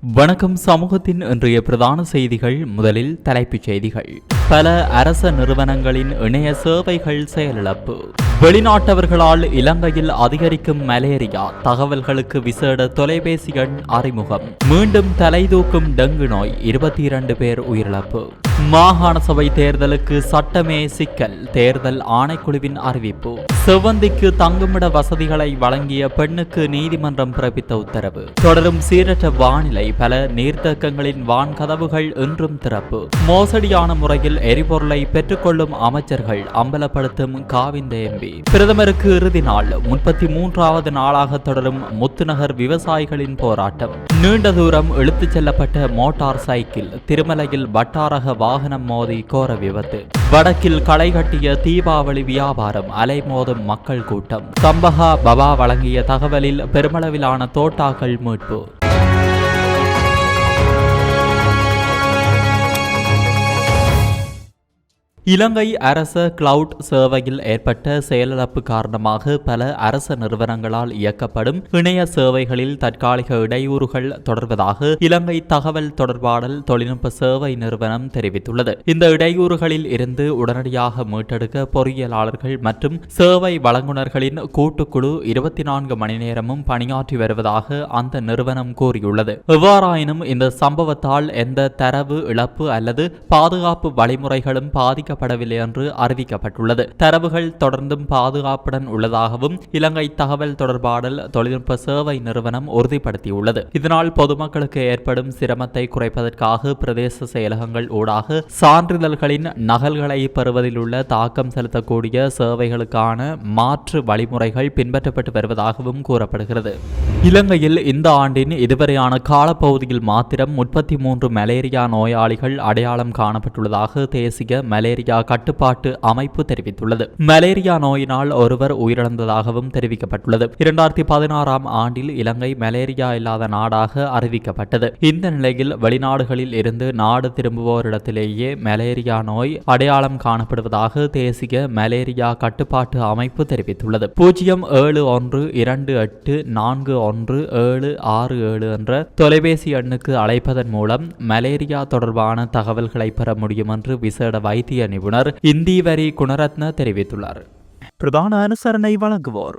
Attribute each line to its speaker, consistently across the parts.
Speaker 1: வணக்கம் சமூகத்தின் இன்றைய பிரதான செய்திகள் முதலில் தலைப்புச் செய்திகள். பல அரச நிறுவனங்களின் இணைய சேவைகள் செயலிழப்பு. வெளிநாட்டவர்களால் இலங்கையில் அதிகரிக்கும் மலேரியா தகவல்களுக்கு விசேட தொலைபேசி எண் அறிமுகம். மீண்டும் தலைதூக்கும் டெங்கு நோய் இருபத்தி இரண்டு பேர் உயிரிழப்பு. மாகாண சபை தேர்தலுக்கு சட்டமே சிக்கல் தேர்தல் ஆணைக்குழுவின் அறிவிப்பு. செவ்வந்திக்கு தங்குமிட வசதிகளை வழங்கிய பெண்ணுக்கு நீதிமன்றம் பிறப்பித்த உத்தரவு. தொடரும் சீரற்ற வானிலை பல நீர்த்தேக்கங்களின் வான்கதவுகள் இன்றும் திறப்பு. மோசடியான முறையில் எரிபொருளை பெற்றுக்கொள்ளும் அமைச்சர்கள் அம்பலப்படுத்தும் காவிந்த எம்பி. பிரதமருக்கு இறுதி நாள். முப்பத்தி மூன்றாவது நாளாக தொடரும் முத்துநகர் விவசாயிகளின் போராட்டம். நீண்ட தூரம் இழுத்துச் செல்லப்பட்ட மோட்டார் சைக்கிள் திருமலையில் வட்டாரக வாகனம் மோதி கோர விபத்து. வடக்கில் களை கட்டிய தீபாவளி வியாபாரம் அலைமோதும் மக்கள் கூட்டம். சம்பகா பபா வழங்கிய தகவலில் பெருமளவிலான தோட்டாக்கள் மீட்பு. இலங்கை அரச கிளவுட் சேவையில் ஏற்பட்ட செயலிழப்பு காரணமாக பல அரச நிறுவனங்களால் இயக்கப்படும் இணைய சேவைகளில் தற்காலிக இடையூறுகள் தொடர்வதாக இலங்கை தகவல் தொடர்பாடல் தொழில்நுட்ப சேவை நிறுவனம் தெரிவித்துள்ளது. இந்த இடையூறுகளில் இருந்து உடனடியாக மீட்டெடுக்க பொறியியலாளர்கள் மற்றும் சேவை வழங்குநர்களின் கூட்டுக்குழு இருபத்தி நான்கு மணி நேரமும் பணியாற்றி வருவதாக அந்த நிறுவனம் கூறியுள்ளது. எவ்வாறாயினும் இந்த சம்பவத்தால் எந்த தரவு இழப்பு அல்லது பாதுகாப்பு வழிமுறைகளும் பாதிக்க பாதிக்கப்படவில்லை என்று அறிவிக்கப்பட்டுள்ளது. தரவுகள் தொடர்ந்தும் பாதுகாப்புடன் உள்ளதாகவும் இலங்கை தகவல் தொடர்பாடல் தொழில்நுட்ப சேவை நிறுவனம் உறுதிப்படுத்தியுள்ளது. இதனால் பொதுமக்களுக்கு ஏற்படும் சிரமத்தை குறைப்பதற்காக பிரதேச செயலகங்கள் ஊடாக சான்றிதழ்களின் நகல்களை பெறுவதில் உள்ள தாக்கம் செலுத்தக்கூடிய சேவைகளுக்கான மாற்று வழிமுறைகள் பின்பற்றப்பட்டு வருவதாகவும் கூறப்படுகிறது. இலங்கையில் இந்த ஆண்டின் இதுவரையான காலப்பகுதியில் மாத்திரம் முப்பத்தி மூன்று மலேரியா நோயாளிகள் அடையாளம் காணப்பட்டுள்ளதாக தேசிய மலேரியா மலேரியா கட்டுப்பாட்டு அமைப்பு தெரிவித்துள்ளது. மலேரியா நோயினால் ஒருவர் உயிரிழந்ததாகவும் தெரிவிக்கப்பட்டுள்ளது. இரண்டாயிரத்தி பதினாறாம் ஆண்டில் இலங்கை மலேரியா இல்லாத நாடாக அறிவிக்கப்பட்டது. இந்த நிலையில் வெளிநாடுகளில் இருந்து நாடு திரும்புவோரிடத்திலேயே மலேரியா நோய் அடையாளம் காணப்படுவதாக தேசிய மலேரியா கட்டுப்பாட்டு அமைப்பு தெரிவித்துள்ளது. பூஜ்ஜியம் ஏழு ஒன்று இரண்டு எட்டு நான்கு ஒன்று ஏழு ஆறு ஏழு என்ற தொலைபேசி எண்ணுக்கு அழைப்பதன் மூலம் மலேரியா தொடர்பான தகவல்களை பெற முடியும் என்று விசேட வைத்திய நிபுணர் இந்தி வரி குணரத்ன தெரிவித்துள்ளார். பிரதான அனுசரணை வழங்குவோர்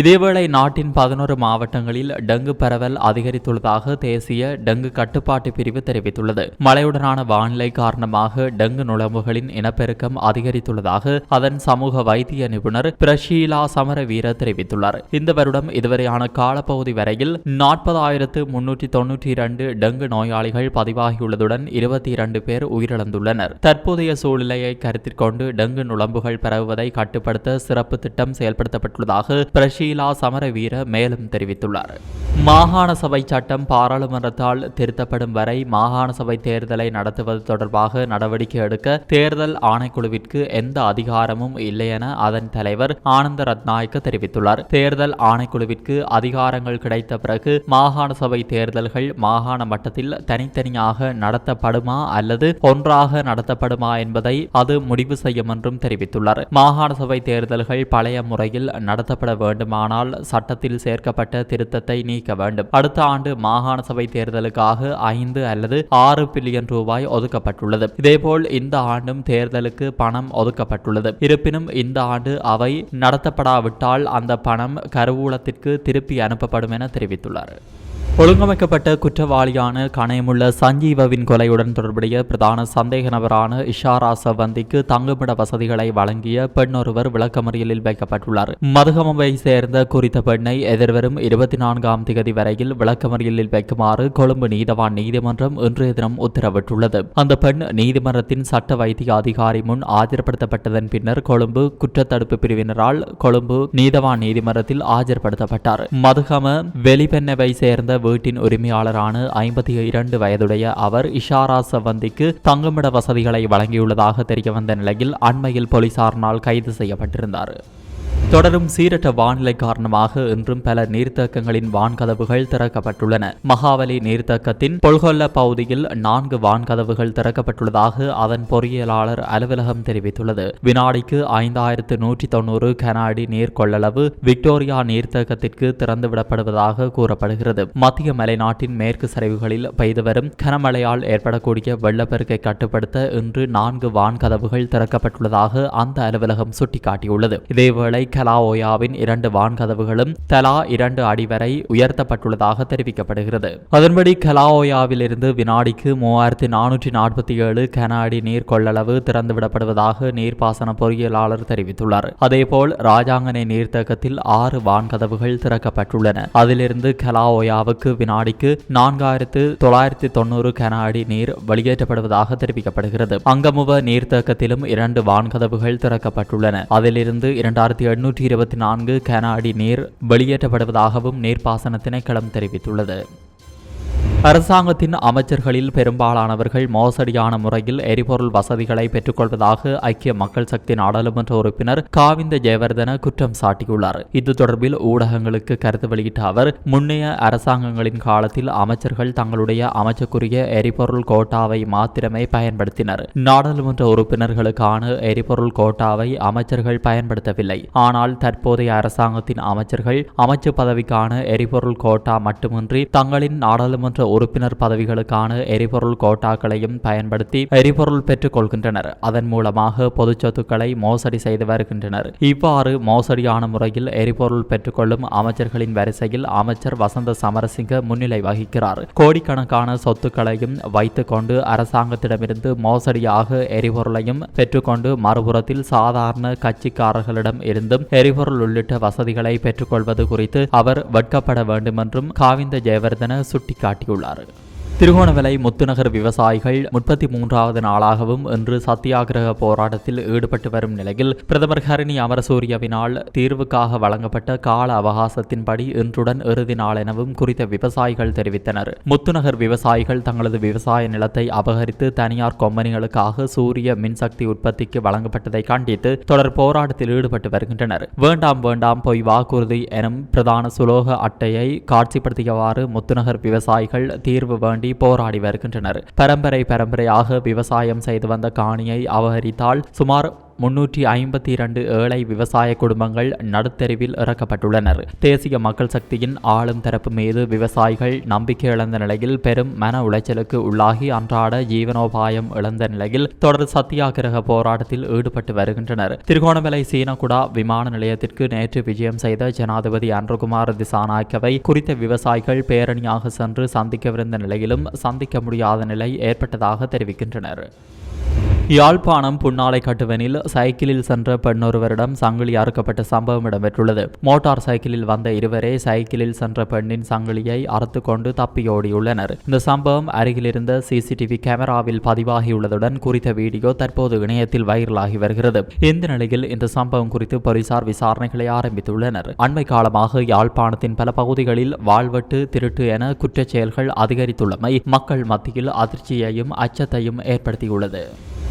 Speaker 1: இதேவேளை நாட்டின் பதினோரு மாவட்டங்களில் டெங்கு பரவல் அதிகரித்துள்ளதாக தேசிய டெங்கு கட்டுப்பாட்டு பிரிவு தெரிவித்துள்ளது. மழையுடனான வானிலை காரணமாக டெங்கு நுழம்புகளின் இனப்பெருக்கம் அதிகரித்துள்ளதாக அதன் சமூக வைத்திய நிபுணர் பிரஷீலா சமரவீர தெரிவித்துள்ளார். இந்த வருடம் இதுவரையான காலப்பகுதி வரையில் நாற்பதாயிரத்து முன்னூற்றி தொன்னூற்றி இரண்டு டெங்கு நோயாளிகள் பதிவாகியுள்ளதுடன் இருபத்தி இரண்டு பேர் உயிரிழந்துள்ளனர். தற்போதைய சூழ்நிலையை கருத்தில் கொண்டு டெங்கு நுழம்புகள் பரவுவதை கட்டுப்படுத்த சிறப்பு திட்டம் செயல்படுத்தப்பட்டுள்ளதாக பிரஷி ஷீலா சமரவீர மேலும் தெரிவித்துள்ளார். மாகாண சபை சட்டம் பாராளுமன்றத்தால் திருத்தப்படும் வரை மாகாண சபை தேர்தலை நடத்துவது தொடர்பாக நடவடிக்கை எடுக்க தேர்தல் ஆணைக்குழுவிற்கு எந்த அதிகாரமும் இல்லை என அதன் தலைவர் ஆனந்த ரத்நாயக்க தெரிவித்துள்ளார். தேர்தல் ஆணைக்குழுவிற்கு அதிகாரங்கள் கிடைத்த பிறகு மாகாண சபை தேர்தல்கள் மாகாண மட்டத்தில் தனித்தனியாக நடத்தப்படுமா அல்லது ஒன்றாக நடத்தப்படுமா என்பதை அது முடிவு செய்யும் என்றும் தெரிவித்துள்ளார். மாகாண சபை தேர்தல்கள் பழைய முறையில் நடத்தப்பட வேண்டுமா வேண்டுமானால் சட்டத்தில் சேர்க்கப்பட்ட திருத்தத்தை நீக்க வேண்டும். அடுத்த ஆண்டு மாகாண சபை தேர்தலுக்காக ஐந்து அல்லது ஆறு பில்லியன் ரூபாய் ஒதுக்கப்பட்டுள்ளது. இதேபோல் இந்த ஆண்டும் தேர்தலுக்கு பணம் ஒதுக்கப்பட்டுள்ளது. இருப்பினும் இந்த ஆண்டு அவை நடத்தப்படாவிட்டால் அந்த பணம் கருவூலத்திற்கு திருப்பி அனுப்பப்படும் என தெரிவித்துள்ளார். ஒழுங்கமைக்கப்பட்ட குற்றவாளியான கணையமுள்ள சஞ்சீவவின் கொலையுடன் தொடர்புடைய பிரதான சந்தேக நபரான இஷாரா சவந்திக்கு தங்குமிட வசதிகளை வழங்கிய பெண் ஒருவர் விளக்கமறியலில் வைக்கப்பட்டுள்ளார். மதுகமவை சேர்ந்த குறித்த பெண்ணை எதிர்வரும் இருபத்தி நான்காம் திகதி வரையில் விளக்கமறியலில் வைக்குமாறு கொழும்பு நீதவான் நீதிமன்றம் இன்றைய தினம் உத்தரவிட்டுள்ளது. அந்த பெண் நீதிமன்றத்தின் சட்ட வைத்திய அதிகாரி முன் ஆஜர்படுத்தப்பட்டதன் பின்னர் கொழும்பு குற்றத்தடுப்பு பிரிவினரால் கொழும்பு நீதவான் நீதிமன்றத்தில் ஆஜர்படுத்தப்பட்டார். மதுகம வெளிப்பெண்ணவை சேர்ந்த வீட்டின் உரிமையாளரான ஐம்பத்தி இரண்டு வயதுடைய அவர் இஷாரா சவந்திக்கு தங்குமிட வசதிகளை வழங்கியுள்ளதாக தெரிய வந்த நிலையில் அண்மையில் போலீசாரினால் கைது செய்யப்பட்டிருந்தார். தொடரும் சீரற்ற வானிலை காரணமாக இன்றும் பல நீர்த்தேக்கங்களின் வான்கதவுகள் திறக்கப்பட்டுள்ளன. மகாவலி நீர்த்தேக்கத்தின் பொல்கொல்ல பகுதியில் நான்கு வான்கதவுகள் திறக்கப்பட்டுள்ளதாக அதன் பொறியியலாளர் அலுவலகம் தெரிவித்துள்ளது. வினாடிக்கு ஐந்தாயிரத்து நூற்றி தொண்ணூறு கனாடி நீர் கொள்ளளவு விக்டோரியா நீர்த்தேக்கத்திற்கு திறந்துவிடப்படுவதாக கூறப்படுகிறது. மத்திய மலைநாட்டின் மேற்கு சரிவுகளில் பெய்து வரும் கனமழையால் ஏற்படக்கூடிய வெள்ளப்பெருக்கை கட்டுப்படுத்த இன்று நான்கு வான்கதவுகள் திறக்கப்பட்டுள்ளதாக அந்த அலுவலகம் சுட்டிக்காட்டியுள்ளது. இதேவேளை கலாஓயாவின் இரண்டு வான்கதவுகளும் தலா இரண்டு அடி வரை உயர்த்தப்பட்டுள்ளதாக தெரிவிக்கப்படுகிறது. அதன்படி கலாஓயாவிலிருந்து வினாடிக்கு மூவாயிரத்தி நானூற்றி நாற்பத்தி ஏழு கன அடி நீர் கொள்ளளவு திறந்துவிடப்படுவதாக நீர்ப்பாசன பொறியியலாளர் தெரிவித்துள்ளார். அதேபோல் ராஜாங்கனை நீர்த்தேக்கத்தில் ஆறு வான்கதவுகள் திறக்கப்பட்டுள்ளன. அதிலிருந்து கலாஓயாவுக்கு வினாடிக்கு நான்காயிரத்து தொள்ளாயிரத்தி தொண்ணூறு கன அடி நீர் வெளியேற்றப்படுவதாக தெரிவிக்கப்படுகிறது. அங்கமுவ நீர்த்தேக்கத்திலும் இரண்டு வான்கதவுகள் திறக்கப்பட்டுள்ளன. அதிலிருந்து இரண்டாயிரத்தி எண்ணூற்றி இருபத்தி நான்கு கன அடி நீர் வெளியேற்றப்படுவதாகவும் நீர்ப்பாசன திணைக்களம் தெரிவித்துள்ளது. அரசாங்கத்தின் அமைச்சர்களில் பெரும்பாலானவர்கள் மோசடியான முறையில் எரிபொருள் வசதிகளை பெற்றுக்கொள்வதாக ஐக்கிய மக்கள் சக்தி நாடாளுமன்ற உறுப்பினர் காவிந்த ஜெயவர்தன குற்றம் சாட்டியுள்ளார். இது தொடர்பில் ஊடகங்களுக்கு கருத்து வெளியிட்ட அவர் முன்னைய அரசாங்கங்களின் காலத்தில் அமைச்சர்கள் தங்களுடைய அமைச்சருக்குரிய எரிபொருள் கோட்டாவை மாத்திரமே பயன்படுத்தினர். நாடாளுமன்ற உறுப்பினர்களுக்கான எரிபொருள் கோட்டாவை அமைச்சர்கள் பயன்படுத்தவில்லை. ஆனால் தற்போதைய அரசாங்கத்தின் அமைச்சர்கள் அமைச்சு பதவிக்கான எரிபொருள் கோட்டா மட்டுமின்றி தங்களின் நாடாளுமன்ற உறுப்பினர் பதவிகளுக்கான எரிபொருள் கோட்டாக்களையும் பயன்படுத்தி எரிபொருள் பெற்றுக் கொள்கின்றனர் அதன் மூலமாக பொது சொத்துக்களை மோசடி செய்து வருகின்றனர். இவ்வாறு மோசடியான முறையில் எரிபொருள் பெற்றுக்கொள்ளும் அமைச்சர்களின் வரிசையில் அமைச்சர் வசந்த சமரசிங்க முன்னிலை வகிக்கிறார். கோடிக்கணக்கான சொத்துக்களையும் வைத்துக் கொண்டு அரசாங்கத்திடமிருந்து மோசடியாக எரிபொருளையும் பெற்றுக்கொண்டு மறுபுறத்தில் சாதாரண கட்சிக்காரர்களிடம் இருந்தும் எரிபொருள் உள்ளிட்ட வசதிகளை பெற்றுக்கொள்வது குறித்து அவர் வெட்கப்பட வேண்டுமென்றும் காவிந்த ஜெயவர்தன சுட்டிக்காட்டியுள்ளார். தெரிவித்துள்ளார் திருகோணமலை முத்துநகர் விவசாயிகள் முப்பத்தி மூன்றாவது நாளாகவும் இன்று சத்தியாகிரக போராட்டத்தில் ஈடுபட்டு வரும் நிலையில் பிரதமர் ஹரணி அமரசூரியவினால் தீர்வுக்காக வழங்கப்பட்ட கால அவகாசத்தின்படி இன்றுடன் இறுதி நாள் எனவும் குறித்த விவசாயிகள் தெரிவித்தனர். முத்துநகர் விவசாயிகள் தங்களது விவசாய நிலத்தை அபகரித்து தனியார் கொம்பனிகளுக்காக சூரிய மின்சக்தி உற்பத்திக்கு வழங்கப்பட்டதை கண்டித்து தொடர் போராட்டத்தில் ஈடுபட்டு வருகின்றனர். வேண்டாம் வேண்டாம் பொய் வாக்குறுதி எனும் பிரதான சுலோக அட்டையை காட்சிப்படுத்தியவாறு முத்துநகர் விவசாயிகள் தீர்வு வேண்டி போராடி வருகின்றனர். பரம்பரை பரம்பரையாக விவசாயம் செய்து வந்த காணியை அபகரித்தால் சுமார் முன்னூற்றி ஐம்பத்தி இரண்டு ஏழை விவசாய குடும்பங்கள் நடுத்தெருவில் இறக்கப்பட்டுள்ளனர். தேசிய மக்கள் சக்தியின் ஆளும் தரப்பு மீது விவசாயிகள் நம்பிக்கை இழந்த நிலையில் பெரும் மன உளைச்சலுக்கு உள்ளாகி அன்றாட ஜீவனோபாயம் இழந்த நிலையில் தொடர் சத்தியாகிரக போராட்டத்தில் ஈடுபட்டு வருகின்றனர். திருகோணமலை சீனகுடா விமான நிலையத்திற்கு நேற்று விஜயம் செய்த ஜனாதிபதி அன்ருகுமார் திசாநாயக்கவை குறித்த விவசாயிகள் பேரணியாக சென்று சந்திக்கவிருந்த நிலையிலும் சந்திக்க முடியாத நிலை ஏற்பட்டதாக தெரிவிக்கின்றனர். யாழ்ப்பாணம் புன்னாலை கட்டுவனில் சைக்கிளில் சென்ற பெண்ணொருவரிடம் சங்கிலி அறுக்கப்பட்ட சம்பவம் இடம்பெற்றுள்ளது. மோட்டார் சைக்கிளில் வந்த இருவரே சைக்கிளில் சென்ற பெண்ணின் சங்கிலியை அறுத்து கொண்டு தப்பியோடியுள்ளனர் இந்த சம்பவம் அருகிலிருந்த சிசிடிவி கேமராவில் பதிவாகியுள்ளதுடன் குறித்த வீடியோ தற்போது இணையத்தில் வைரலாகி வருகிறது. இந்த நிலையில் இந்த சம்பவம் குறித்து போலீசார் விசாரணைகளை ஆரம்பித்துள்ளனர். அண்மை காலமாக யாழ்ப்பாணத்தின் பல பகுதிகளில் வாழ்வெட்டு திருட்டு என குற்றச் செயல்கள் அதிகரித்துள்ளமை மக்கள் மத்தியில் அதிர்ச்சியையும் அச்சத்தையும் ஏற்படுத்தியுள்ளது.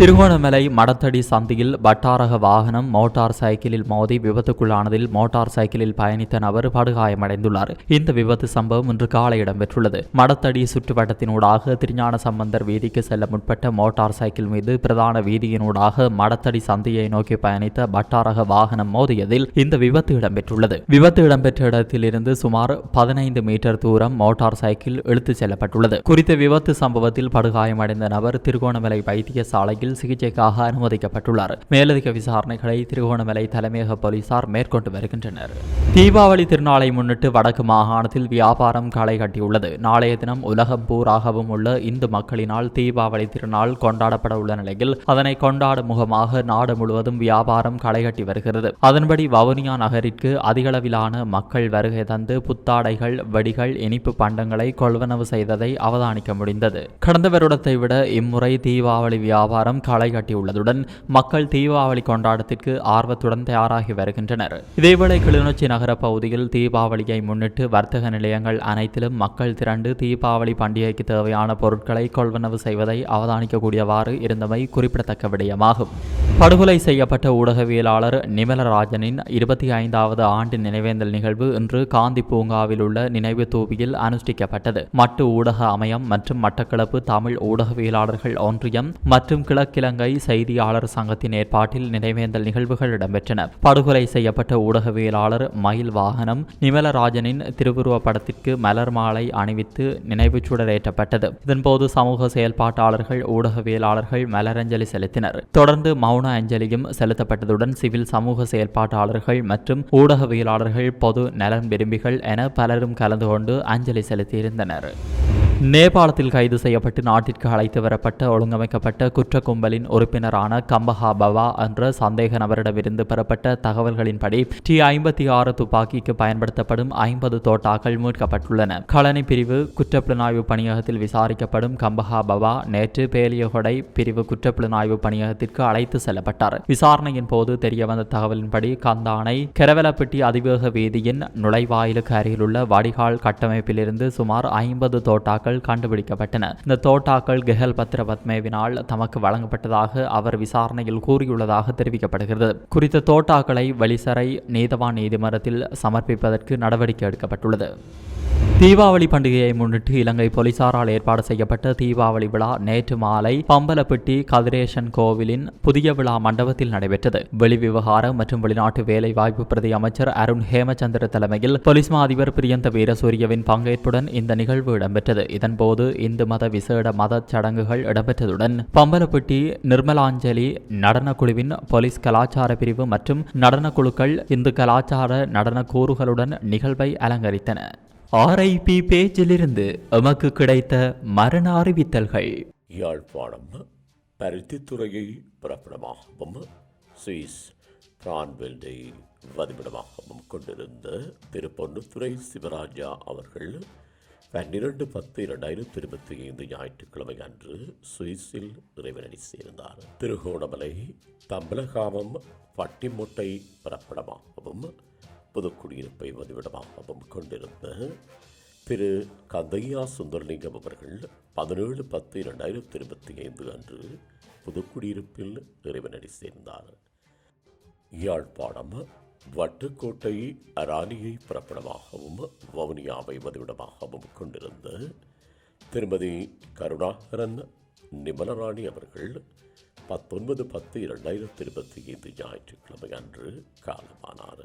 Speaker 1: திருகோணமலை மடத்தடி சந்தியில் வட்டாரக வாகனம் மோட்டார் சைக்கிளில் மோதி விபத்துக்குள்ளானதில் மோட்டார் சைக்கிளில் பயணித்த நபர் படுகாயமடைந்துள்ளார். இந்த விபத்து சம்பவம் இன்று காலை இடம்பெற்றுள்ளது. மடத்தடி சுற்றுவட்டத்தினூடாக திருஞான சம்பந்தர் வீதிக்கு செல்ல முற்பட்ட மோட்டார் சைக்கிள் மீது பிரதான வீதியினூடாக மடத்தடி சந்தியை நோக்கி பயணித்த வட்டாரக வாகனம் மோதியதில் இந்த விபத்து இடம்பெற்றுள்ளது. விபத்து இடம்பெற்ற இடத்திலிருந்து சுமார் பதினைந்து மீட்டர் தூரம் மோட்டார் சைக்கிள் இழுத்துச் செல்லப்பட்டுள்ளது. குறித்த விபத்து சம்பவத்தில் படுகாயமடைந்த நபர் திருகோணமலை வைத்தியசாலையில் சிகிச்சைக்காக அனுமதிக்கப்பட்டுள்ளார். மேலதிக விசாரணைகளை திருகோணமலை தலைமையக போலீசார் மேற்கொண்டு வருகின்றனர். தீபாவளி திருநாளை முன்னிட்டு வடக்கு மாகாணத்தில் வியாபாரம் களை கட்டியுள்ளது. நாளைய தினம் உலகம் பூராகவும் உள்ள இந்து மக்களினால் தீபாவளி திருநாள் கொண்டாடப்பட உள்ள நிலையில் அதனை கொண்டாடும் முகமாக நாடு முழுவதும் வியாபாரம் களைகட்டி வருகிறது. அதன்படி வவுனியா நகரிற்கு அதிகளவிலான மக்கள் வருகை தந்து புத்தாடைகள் வெடிகள் இனிப்பு பண்டங்களை கொள்வனவு செய்ததை அவதானிக்க முடிந்தது. கடந்த வருடத்தை விட இம்முறை தீபாவளி வியாபாரம் பிரச்சாரம் களை கட்டியுள்ளதுடன் மக்கள் தீபாவளி கொண்டாட்டத்திற்கு ஆர்வத்துடன் தயாராகி வருகின்றனர். இதேவேளை கிளிநொச்சி நகர பகுதியில் தீபாவளியை முன்னிட்டு வர்த்தக நிலையங்கள் அனைத்திலும் மக்கள் திரண்டு தீபாவளி பண்டிகைக்கு தேவையான பொருட்களை கொள்வனவு செய்வதை அவதானிக்கக்கூடியவாறு இருந்தமை குறிப்பிடத்தக்க விடயமாகும். படுகொலை செய்யப்பட்ட ஊடகவியலாளர் நிமலராஜனின் இருபத்தி ஐந்தாவது ஆண்டு நினைவேந்தல் நிகழ்வு இன்று காந்தி பூங்காவில் உள்ள நினைவு தூவியில் அனுஷ்டிக்கப்பட்டது. மட்டு ஊடக அமையம் மற்றும் மட்டக்களப்பு தமிழ் ஊடகவியலாளர்கள் ஒன்றியம் மற்றும் கிழக்கிழங்கை செய்தியாளர் சங்கத்தின் ஏற்பாட்டில் நினைவேந்தல் நிகழ்வுகள் இடம்பெற்றன. படுகொலை செய்யப்பட்ட ஊடகவியலாளர் மயில் வாகனம் நிமலராஜனின் திருவுருவ படத்திற்கு மலர் மாலை அணிவித்து நினைவுச் சுடரேற்றப்பட்டது இதன்போது சமூக செயல்பாட்டாளர்கள் ஊடகவியலாளர்கள் மலரஞ்சலி செலுத்தினர். தொடர்ந்து மௌன அஞ்சலியும் செலுத்தப்பட்டதுடன் சிவில் சமூக செயல்பாட்டாளர்கள் மற்றும் ஊடகவியலாளர்கள் பொது நலன் விரும்பிகள் என பலரும் கலந்து கொண்டு அஞ்சலி செலுத்தியிருந்தனர். நேபாளத்தில் கைது செய்யப்பட்டு நாட்டிற்கு அழைத்து வரப்பட்ட ஒழுங்கமைக்கப்பட்ட குற்ற கும்பலின் உறுப்பினரான கம்பஹா பவா என்ற சந்தேக நபரிடமிருந்து பெறப்பட்ட தகவல்களின்படி டி ஐம்பத்தி ஆறு துப்பாக்கிக்கு பயன்படுத்தப்படும் ஐம்பது தோட்டாக்கள் மீட்கப்பட்டுள்ளன. களனி பிரிவு குற்றப்புலனாய்வு பணியகத்தில் விசாரிக்கப்படும் கம்பஹா பவா நேற்று பேலியகொடை பிரிவு குற்றப்புலனாய்வு பணியகத்திற்கு அழைத்து செல்லப்பட்டார். விசாரணையின் போது தெரியவந்த தகவலின்படி கந்தானை கெரவலப்பட்டி அதிவேக வீதியின் நுழைவாயிலுக்கு அருகிலுள்ள வடிகால் கட்டமைப்பிலிருந்து சுமார் ஐம்பது தோட்டாக்கள் கண்டுபிடிக்கப்பட்டன. இந்த தோட்டாக்கள் கெஹல் பத்ர பத்மேவினால் தமக்கு வழங்கப்பட்டதாக அவர் விசாரணையில் கூறியுள்ளதாக தெரிவிக்கப்படுகிறது. குறித்த தோட்டாக்களை வலிசரை நீதவான் நீதிமன்றத்தில் சமர்ப்பிப்பதற்கு நடவடிக்கை எடுக்கப்பட்டுள்ளது. தீபாவளி பண்டிகையை முன்னிட்டு இலங்கை போலீசாரால் ஏற்பாடு செய்யப்பட்ட தீபாவளி விழா நேற்று மாலை பம்பலப்பட்டி கதிரேசன் கோவிலின் புதிய விழா மண்டபத்தில் நடைபெற்றது. வெளிவிவகாரம் மற்றும் வெளிநாட்டு வேலை வாய்ப்பு பிரதி அமைச்சர் அருண் ஹேமச்சந்திர தலைமையில் போலீஸ் மா அதிபர் பிரியந்த வீரசூரியவின் பங்கேற்புடன் இந்த நிகழ்வு இடம்பெற்றது. இதன்போது இந்து மத விசேட மத சடங்குகள் இடம்பெற்றதுடன் பம்பலப்பட்டி நிர்மலாஞ்சலி நடனக்குழுவின் போலீஸ் கலாச்சார பிரிவு மற்றும் நடனக்குழுக்கள் இந்து கலாச்சார நடன கூறுகளுடன் நிகழ்வை அலங்கரித்தன. ஆர்ஐபி பேஜிலிருந்து எமக்கு கிடைத்த மரண அறிவித்தல்கள்.
Speaker 2: யாழ்ப்பாணம் பருத்தித்துறையை பிறப்பிடமாகவும் சுவிஸ் பிரான்வெல்டை வதிவிடமாகவும் கொண்டிருந்த திரு பொன்னுத்துறை சிவராஜா அவர்கள் பன்னிரண்டு பத்து இரண்டாயிரத்தி இருபத்தி ஐந்து ஞாயிற்றுக்கிழமை அன்று சுவிஸில் இறைவனடி சேர்ந்தார். திருகோணமலை தம்பலகாமம் பட்டிமுட்டை பிறப்பிடமாகவும் புதுக்குடியிருப்பை வதிவிடமாகவும் கொண்டிருந்த திரு கந்தையா சுந்தரலிங்கம் அவர்கள் பதினேழு பத்து இரண்டாயிரத்தி இருபத்தி ஐந்து அன்று புதுக்குடியிருப்பில் இறைவனடி சேர்ந்தார். யாழ்ப்பாணம் வட்டுக்கோட்டை ராணியை பிறப்பிடமாகவும் வவுனியாவை வதிவிடமாகவும் கொண்டிருந்த திருமதி கருணாகரன் நிமலராணி அவர்கள் பத்தொன்பது பத்து இரண்டாயிரத்தி இருபத்தி ஐந்து ஞாயிற்றுக்கிழமை அன்று காலமானார்.